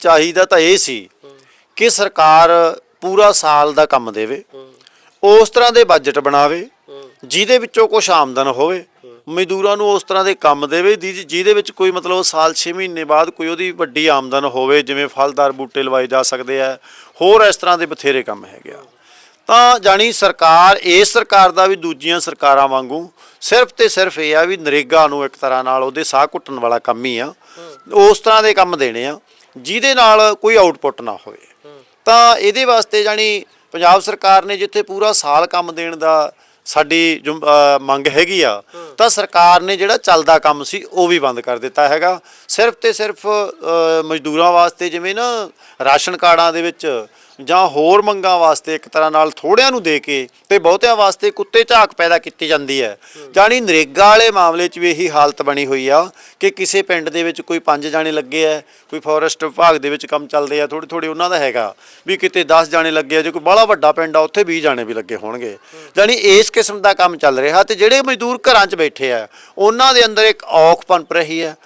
ਚਾਹੀਦਾ ਤਾਂ ਇਹ ਸੀ ਕਿ ਸਰਕਾਰ ਪੂਰਾ ਸਾਲ ਦਾ ਕੰਮ ਦੇਵੇ, ਉਸ ਤਰ੍ਹਾਂ ਦੇ ਬਜਟ ਬਣਾਵੇ, ਜਿਹਦੇ ਵਿੱਚੋਂ ਕੁਝ ਆਮਦਨ ਹੋਵੇ, ਮਜ਼ਦੂਰਾਂ ਨੂੰ ਉਸ ਤਰ੍ਹਾਂ ਦੇ ਕੰਮ ਦੇਵੇ ਦੀ- ਜਿਹਦੇ ਵਿੱਚ ਕੋਈ ਮਤਲਬ ਸਾਲ 6 ਮਹੀਨੇ ਬਾਅਦ ਕੋਈ ਉਹਦੀ ਵੱਡੀ ਆਮਦਨ ਹੋਵੇ, ਜਿਵੇਂ ਫਲਦਾਰ ਬੂਟੇ ਲਵਾਏ ਜਾ ਸਕਦੇ ਆ, ਹੋਰ ਇਸ ਤਰ੍ਹਾਂ ਦੇ ਬਥੇਰੇ ਕੰਮ ਹੈਗੇ ਆ। ਤਾਂ ਜਾਣੀ ਸਰਕਾਰ, ਇਸ ਸਰਕਾਰ ਦਾ ਵੀ ਦੂਜੀਆਂ ਸਰਕਾਰਾਂ ਵਾਂਗੂ ਸਿਰਫ ਤੇ ਸਿਰਫ ਇਹ ਆ ਵੀ ਨਰੇਗਾ ਨੂੰ ਇੱਕ ਤਰ੍ਹਾਂ ਨਾਲ ਉਹਦੇ ਸਾਹ ਘੁੱਟਣ ਵਾਲਾ ਕੰਮ ਹੀ ਆ, ਉਸ ਤਰ੍ਹਾਂ ਦੇ ਕੰਮ ਦੇਣੇ ਆ। ਜਿਹਦੇ ਨਾਲ ਕੋਈ ਆਊਟਪੁੱਟ ਨਾ ਹੋਵੇ। ਤਾਂ ਇਹਦੇ ਵਾਸਤੇ ਜਾਣੀ ਪੰਜਾਬ ਸਰਕਾਰ ਨੇ ਜਿੱਥੇ ਪੂਰਾ ਸਾਲ ਕੰਮ ਦੇਣ ਦਾ ਸਾਡੀ ਜੋ, ਮੰਗ ਹੈਗੀ ਆ ਤਾਂ ਸਰਕਾਰ ਨੇ ਜਿਹੜਾ ਚੱਲਦਾ ਕੰਮ ਸੀ ਉਹ ਵੀ ਬੰਦ ਕਰ ਦਿੱਤਾ ਹੈਗਾ। ਸਿਰਫ ਤੇ ਸਿਰਫ ਮਜ਼ਦੂਰਾਂ ਵਾਸਤੇ ਜਿਵੇਂ ਨਾ ਰਾਸ਼ਨ ਕਾਰਡਾਂ ਦੇ ਵਿੱਚ ਜਾਂ ਹੋਰ ਮੰਗਾਂ ਵਾਸਤੇ ਇੱਕ ਤਰ੍ਹਾਂ ਨਾਲ ਥੋੜਿਆਂ ਨੂੰ ਦੇ ਕੇ ਤੇ ਬਹੁਤਿਆਂ ਵਾਸਤੇ ਕੁੱਤੇ ਝਾਕ ਪੈਦਾ ਕੀਤੀ ਜਾਂਦੀ ਹੈ। ਜਾਣੀ ਨਰੇਗਾ ਵਾਲੇ ਮਾਮਲੇ 'ਚ ਵੀ ਇਹੀ ਹਾਲਤ ਬਣੀ ਹੋਈ ਆ ਕਿ ਕਿਸੇ ਪਿੰਡ ਦੇ ਵਿੱਚ ਕੋਈ ਪੰਜ ਜਾਣੇ ਲੱਗੇ ਆ, ਕੋਈ ਫੋਰੈਸਟ ਵਿਭਾਗ ਦੇ ਵਿੱਚ ਕੰਮ ਚੱਲਦੇ ਆ ਥੋੜੀ ਥੋੜੀ ਉਹਨਾਂ ਦਾ ਹੈਗਾ ਵੀ ਕਿਤੇ 10 ਜਾਣੇ ਲੱਗੇ ਆ, ਜੇ ਕੋਈ ਬੜਾ ਵੱਡਾ ਪਿੰਡ ਆ, ਉੱਥੇ 20 ਜਾਣੇ ਵੀ ਲੱਗੇ ਹੋਣਗੇ। ਜਾਣੀ ਇਸ ਕਿਸਮ ਦਾ ਕੰਮ ਚੱਲ ਰਿਹਾ ਤੇ ਜਿਹੜੇ ਮਜ਼ਦੂਰ ਘਰਾਂ 'ਚ ਬੈਠੇ ਆ, ਉਹਨਾਂ ਦੇ ਅੰਦਰ ਇੱਕ ਔਖ ਪਨਪ ਰਹੀ ਹੈ।